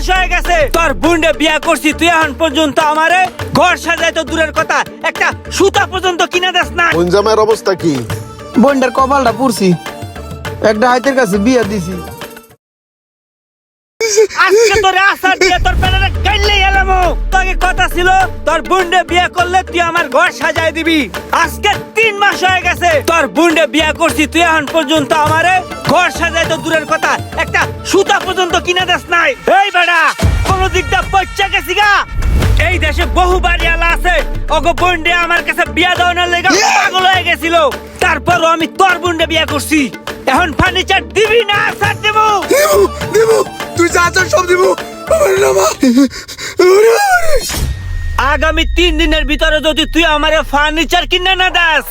মাস হয়ে গেছে। তোর বুন্ডে বিয়া করছি তুই এখন পর্যন্ত আমারে ঘর সাজাই তো দূরের কথা একটা সুতা পর্যন্ত কিনে দেস না। পঞ্জামের অবস্থা কি? বন্ডার কপালটা পুরছি একটা হাইতের কাছে বিয়া দিছি। আজকে তোরে আসার দিয়ে তোর বুন্ডে বিয়ে করলে তুই আমার ঘর সাজাই দিবি। আজকে তিন মাস হয়ে গেছে। তোর বুন্ডে বিয়ে করছি তুই এখন পর্যন্ত আমারে ঘর সাজাই তো দূরের কথা। একটা সুতা পর্যন্ত কিনে দেস নাই। এই বেড়া কোন দিকটা পচ্চা গেছি গা। এই দেশে বহু বাড়িওয়ালা আছে। ওগো বুন্ডে আমার কাছে বিয়া দেওয়ার লেগে পাগল হয়ে গেছিল। তারপরও আমি তোর বুন্ডে বিয়ে করছি। এখন ফার্নিচার দিবি না স্যার দেবো? দেবো দেবো তুই যা সব দেবো। আমার ওরে আগামী তিন দিনের ভিতরে যদি তুই আমার ফার্নিচার কিনে না দাস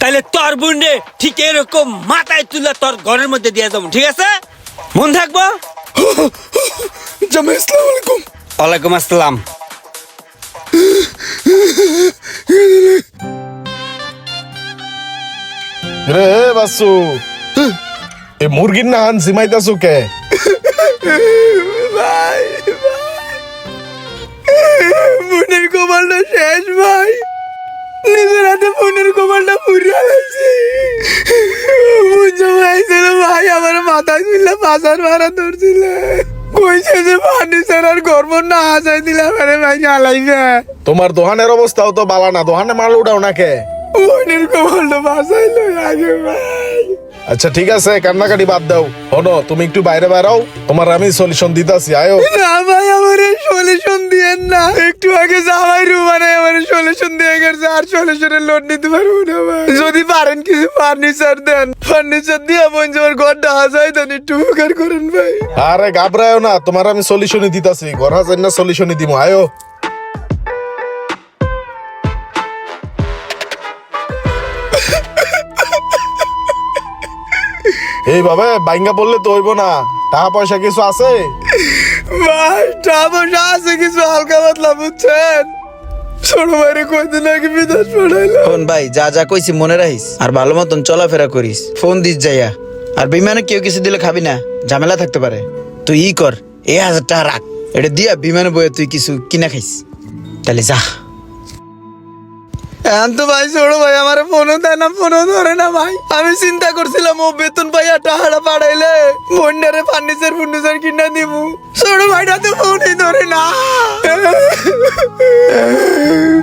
তাহলে তোর বুন্ডে ঠিক এরকম মাথায় তুলে তোর ঘরের মধ্যে দিয়ে যাব ঠিক আছে? মন থাকব? জামাই আসসালামু আলাইকুম। ওয়ালাইকুম আসসালাম। রে বাসু। এ মুরগির না হান সিমাইতাছু কে ভাই। বোনের কপালটা শেষ ভাই। নিজের হাতে বোনের কপালটা পুরিয়া হয়েছে বোন জামাই ভাই আমার মাথায় ছিল পাশার মারা ধরছিল। কইছে যে ফার্নিচার আর গর্ব না আসাই দিলে আমারে ভাই জ্বালাইবে। তোমার দোকানের অবস্থাও তো বালা না দোকানে মাল উঠাও না কে বোনের কপালটা বাঁচাইলো আগে ভাই। আচ্ছা ঠিক আছে কান্নাকাটি বাদ দাও। হনো তুমি একটু বাইরে বেরাও তোমার আমি সলিউশন দিতাছি আয়ো। না ভাই আমার সলিউশন দিয়েন না। একটু আগে রুমানে আমার সলিউশন দিয়ে গেছে আর সলিউশনের লোড নিতে পারব না ভাই। যদি পারেন কিছু ফার্নিচার দেন। ফার্নিচার দিয়ে বলছে আমার ঘরটা হাজাই দেন একটু উপকার করেন ভাই। আরে ঘাবড়ায়ও না তোমার আমি সলিউশনই দিতাছি ঘর হাজার না সলিউশনই দিব আয়ো। এইভাবে বাইঙ্গা বললে তো হইব না। টাকা পয়সা কিছু আছে? ভাই টাকা পয়সা আছে কিছু হালকা পাতলা বুঝছেন? ছোট ভাইরে কয়দিন আগে বিদেশ পড়াইলো ফোন ভাই যা যা কইছি মনে রাখিস আর ভালো মতন চলাফেরা করিস ফোন দিস যাইয়া। আর বিমানে কেউ কিছু দিলে খাবি না ঝামেলা থাকতে পারে। তুই ই কর এ হাজার টাকা রাখ। এটা দিয়া বিমানে বয়ে তুই কিছু কিনা খাইস। তাহলে যা। এখন তো ভাই ছোট ভাই, আমার ফোনও দেয় না, ফোনও ধরে না ভাই। আমি চিন্তা করছিলাম, ও বেতন পাইয়া টাহাড়া পাঠাইলে বন্ডারে ফার্নিচার ফুর্নিচার কিনা দিব ছোট ভাইটা তো ফোনই ধরে না।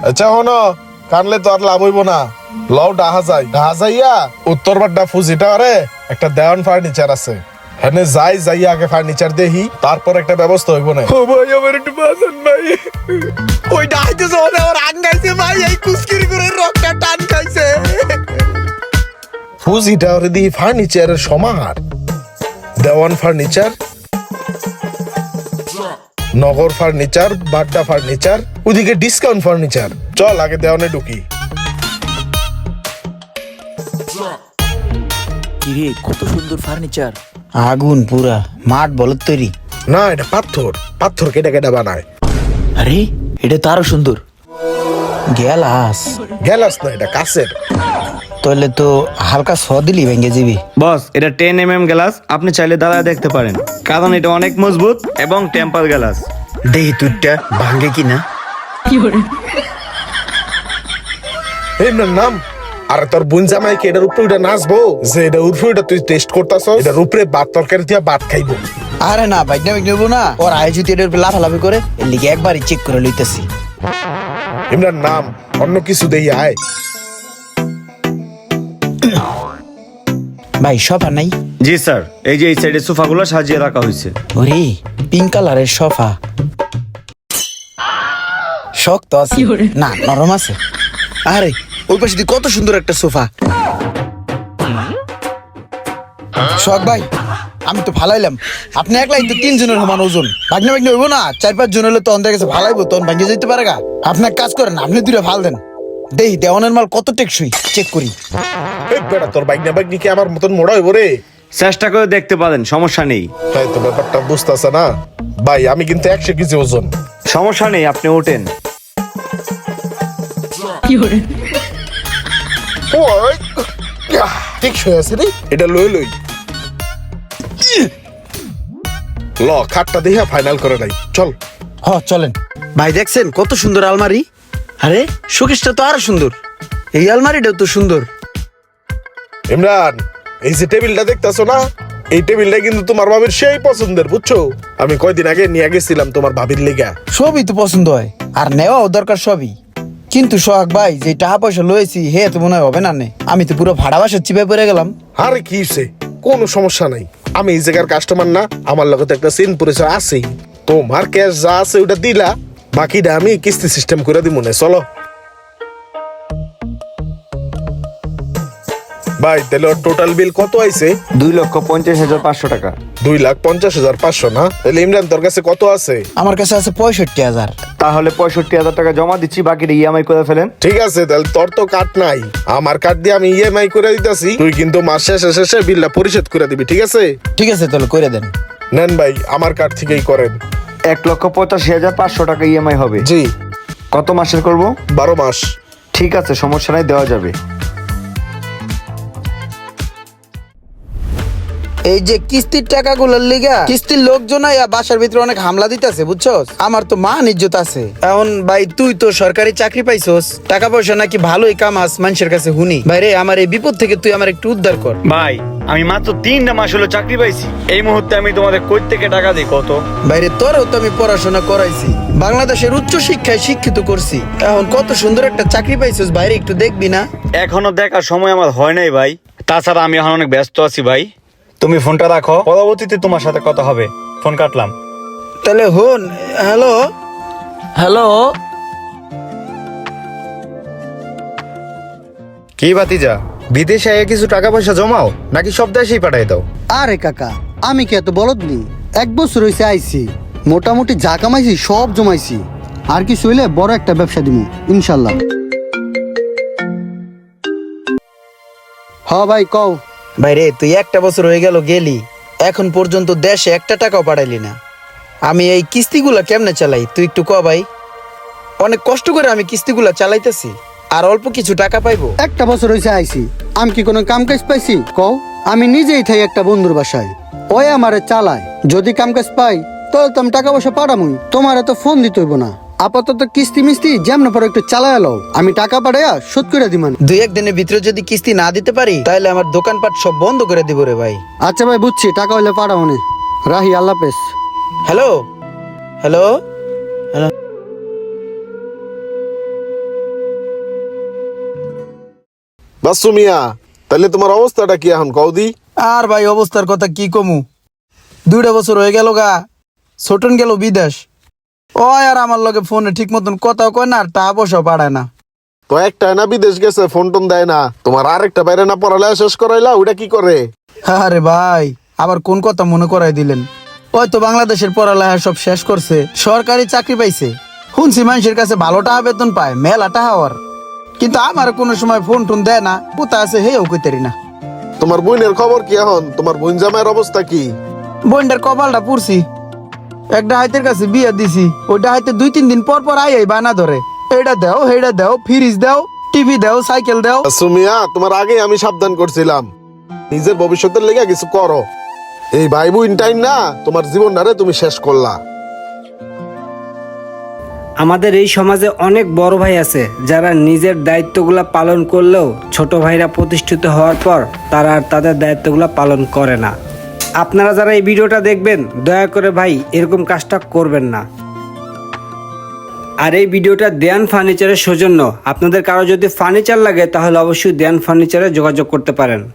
আচ্ছা হনো কানলে তো আর লাভ হইব না। লও, ডাহা যাই। ডাহা যাইয়া উত্তর বাড্ডা ফুজিটা আরে একটা দেওয়ান ফার্নিচার আছে। হ্যাঁ যাই যাইয়া আগে ফার্নিচার দেহি তারপর একটা ব্যবস্থা হইব না। ও ভাই আমার একটু বাঁচান ভাই। ওই ডাইতে যখন আমার আং গাইছে ভাই এই কুস্কির করে রকটা টান খাইছে। ফুজিটা ওরে দিহি ফার্নিচারের সমাহার। দেওয়ান ফার্নিচার নগর ফার্নিচার বাড্ডা ফার্নিচার ওদিকে ডিসকাউন্ট ফার্নিচার চল আগে দেওয়ানে ঢুকি। কিরে কত সুন্দর ফার্নিচার আগুন পুরা মাঠ বলত তৈরি। না এটা পাথর। পাথর কেটে কেটে বানায়। আরে এটা তো আরও সুন্দর। গ্যালাস। গ্যালাস না এটা কাছের। তাহলে তো হালকা ছ দিলি ভেঙে যাবি বস এটা টেন এম এম গ্লাস আপনি চাইলে দাঁড়ায় দেখতে পারেন। কারণ এটা অনেক মজবুত এবং টেম্পার গ্লাস দেহি তুইটা ভাঙ্গে কিনা? এই না নাম। আরে তোর বোন জামাই কি এটার উপরে উঠে নাচবো? যে এটা উপরে উঠে তুই টেস্ট করতাছ এটার উপরে ভাত তরকারি দিয়ে ভাত খাইবো। আরে না বাইক না বাইক নেব না। ওর আয় যদি এটার উপরে লাফালাফি করে এর লিগে একবারই চেক করে লইতেছি। ইমরান নাম অন্য কিছু দেই আয়। ভাই সোফা নাই? জি স্যার। এই যে এই সাইডে সোফাগুলো সাজিয়ে রাখা হয়েছে ওরে পিঙ্ক কালারের সোফা। শক্ত আছে। না নরম আছে। আরে ওই পাশে দিয়ে কত সুন্দর একটা সোফা। শখ ভাই আমি তো ফালাইলাম। আপনি একলাই তো তিনজনের সমান ওজন। ভাগনা ভাগনা হইব না চার পাঁচ জন হলে তো অন্ধের কাছে ফালাইবো তখন ভাঙে যেতে পারে গা। আপনি এক কাজ করেন আপনি দুটো ভালো দেন। দেই দেওয়ানের মাল কত টেকসই চেক করি। এই বেটা তোর বাইক না বাইক কি আমার মতন মোড়া হইব রে? চেষ্টা করে দেখতে পারেন সমস্যা নেই। তাই তো ব্যাপারটা বুঝতেছে না। ভাই আমি কিন্তু একশো কেজি ওজন। সমস্যা নেই আপনি ওঠেন। ওই, ঠিক হয়ে আছে রে। এটা লই লই। ল খাটটা দিয়ে ফাইনাল করে নাই চল। হ চলেন। ভাই দেখছেন কত সুন্দর আলমারি? আরে শোকেসটা তো আরও সুন্দর। এই আলমারিটাও তো সুন্দর। ইমরান এই যে টেবিলটা দেখতেছো না? এই টেবিলটা কিন্তু তোমার ভাবির সেই পছন্দের বুঝছ? আমি কয়দিন আগে নিয়ে গেছিলাম তোমার ভাবির লিগা। সবই তো পছন্দ হয়। আর নেওয়াও দরকার সবই। কিন্তু সোহাগ ভাই যে টাকা পয়সা লয়েছি হে তো মনে হয় হবে না নে। আমি তো পুরো ভাড়া বাসার চিপে পড়ে গেলাম। আরে কি হইছে? কোনো সমস্যা নাই। আমি এই জায়গার কাস্টমার না আমার লগে তো একটা সিন পরিচয় আছেই। তোমার ক্যাশ যা আছে ওটা দিলা বাকিটা আমি কিস্তি সিস্টেম করে দিব না চলো। ভাই তাহলে টোটাল বিল কত আইছে? দুই লক্ষ পঞ্চাশ হাজার পাঁচশো টাকা। দুই লাখ পঞ্চাশ হাজার পাঁচশো না? তাহলে ইমরান তোর কাছে কত আছে? আমার কাছে আছে পঁয়ষট্টি হাজার। তাহলে পঁয়ষট্টি হাজার টাকা জমা দিচ্ছি বাকিটা ইএমআই করে ফেলেন। ঠিক আছে তাহলে তোর তো কাট নাই। আমার কার্ড দিয়ে আমি ইএমআই করে দিতেছি। তুই কিন্তু মাস শেষে শেষে বিলটা পরিশোধ করে দিবি ঠিক আছে? ঠিক আছে তাহলে করে দেন। নেন ভাই আমার কার্ড থেকেই করেন। এক লক্ষ পঁচাশি হাজার পাঁচশো টাকা ইএমআই হবে। জি। কত মাসের করব? বারো মাস। ঠিক আছে সমস্যা নাই দেওয়া যাবে। এই যে কিস্তির টাকাগুলোর লিগা কিস্তির লোকজন আইয়া বাসার ভিতরে অনেক হামলা দিতেছে বুঝছস? আমার তো মান ইজ্জত আছে। এখন ভাই তুই তো সরকারি চাকরি পাইছস টাকা পয়সা নাকি ভালোই কামাস মানুষের কাছে হুনি ভাই রে আমার এই বিপদ থেকে তুই আমার একটু উদ্ধার কর। ভাই আমি মাত্র তিনটা মাস হলো চাকরি পাইছি। এই মুহূর্তে আমি তোমাদের কই থেকে টাকা দিই কত? বাইরে তোরও তো আমি পড়াশোনা করাইছি। বাংলাদেশের উচ্চ শিক্ষায় শিক্ষিত করছি। এখন কত সুন্দর একটা চাকরি পাইছস বাইরে একটু দেখবি না? এখনও দেখার সময় আমার হয় নাই ভাই। তাছাড়া আমি এখন অনেক ব্যস্ত আছি ভাই। তুমি ফোনটা রাখো পরবর্তীতে তোমার সাথে কথা হবে। ফোন কাটলাম। তাহলে হন হ্যালো? হ্যালো? কি বাতিজা বিদেশে আগে কিছু টাকা পয়সা জমাও নাকি সব দেশেই পাঠাই দাও? আরে কাকা আমি কি এত বলদ নি? এক বছর হয়েছে আইছি মোটামুটি যা কামাইছি সব জমাইছি। আর কি হইলে বড় একটা ব্যবসা দিমু ইনশাল্লাহ। হ ভাই কও। বাইরে তুই একটা বছর হয়ে গেল গেলি, এখন পর্যন্ত দেশে একটা টাকাও পাঠাইলি না। আমি এই কিস্তিগুলা কেমনে চালাই, তুই একটু ক ভাই। অনেক কষ্ট করে আমি কিস্তিগুলা চালাইতেছি, আর অল্প কিছু টাকা পাইবো। একটা বছর হয়েছে আইছি, আমি কি কোনো কাম কাজ পাইছি? কও, আমি নিজেই থাই একটা বন্ধুর বাসায়। ওই আমারে চালায়, যদি কাম কাজ পাই তাহলে তো আমি টাকা পয়সা পাঠামুই, তোমার তো ফোন দিতে হইব না। আপাতত কিস্তি মিস্তি যেমন পরে একটু চালায় লও। আমি টাকা পাঠাইয়া শোধ করে দিমান দুই একদিনের ভিতরে যদি কিস্তি না দিতে পারি তাহলে আমার দোকানপাট সব বন্ধ করে দিব রে ভাই। আচ্ছা ভাই বুঝছি। টাকা হলে পাঠাও নে। রাহি আল্লাহ পেস হ্যালো? হ্যালো? বাসু মিয়া তাহলে তোমার অবস্থাটা কি এখন? কৌদি আর ভাই অবস্থার কথা কি কমু? দুইটা বছর হয়ে গেল গা। ছোটন গেল বিদেশ। ও আর আমার লগে ফোনে ঠিক মতন কথাও কয় না আর টাকা পয়সাও পাঠায় না। তো একটা না বিদেশ গেছে ফোন টোন দেয় না। তোমার আরেকটা বাইরে না পড়ালেখা শেষ করাইলা ওটা কি করে? আরে ভাই আবার কোন কথা মনে করাই দিলেন? ওই তো বাংলাদেশের পড়ালেখা সব শেষ করছে সরকারি চাকরি পাইছে। শুনছি মানুষের কাছে ভালো টাকা বেতন পায় মেলা টাকা হওয়ার কিন্তু আমার কোনো সময় ফোন টোন দেয় না কোথায় আছে হেও কইতারি না। তোমার বোনের খবর কি এখন? তোমার বোন জামাইয়ের অবস্থা কি? বোনটার কপালটা পুরছি একটা হাইতের কাছে বিয়া দিছি ওইটা হাইতে দুই তিন দিন পর পর আই আই বানা ধরে। এইটা দাও হেটা দাও ফ্রিজ দাও টিভি দাও সাইকেল দাও। সুমিয়া তোমার আগে আমি সাবধান করছিলাম। নিজের ভবিষ্যতের লেগে কিছু করো। এই ভাই বোন টাইম না তোমার জীবনটারে তুমি শেষ করলা। আমাদের এই সমাজে অনেক বড় ভাই আছে যারা নিজের দায়িত্বগুলা পালন করলেও ছোট ভাইরা প্রতিষ্ঠিত হওয়ার পর তারা আর তাদের দায়িত্বগুলা পালন করে না। আপনারা যারা এই ভিডিওটা দেখবেন, দয়া করে ভাই, এরকম কাজটা করবেন না। আর এই ভিডিওটা দেয়ান ফার্নিচারের সৌজন্য। আপনাদের কারও যদি ফার্নিচার লাগে, তাহলে অবশ্যই দেয়ান ফার্নিচারে যোগাযোগ করতে পারেন।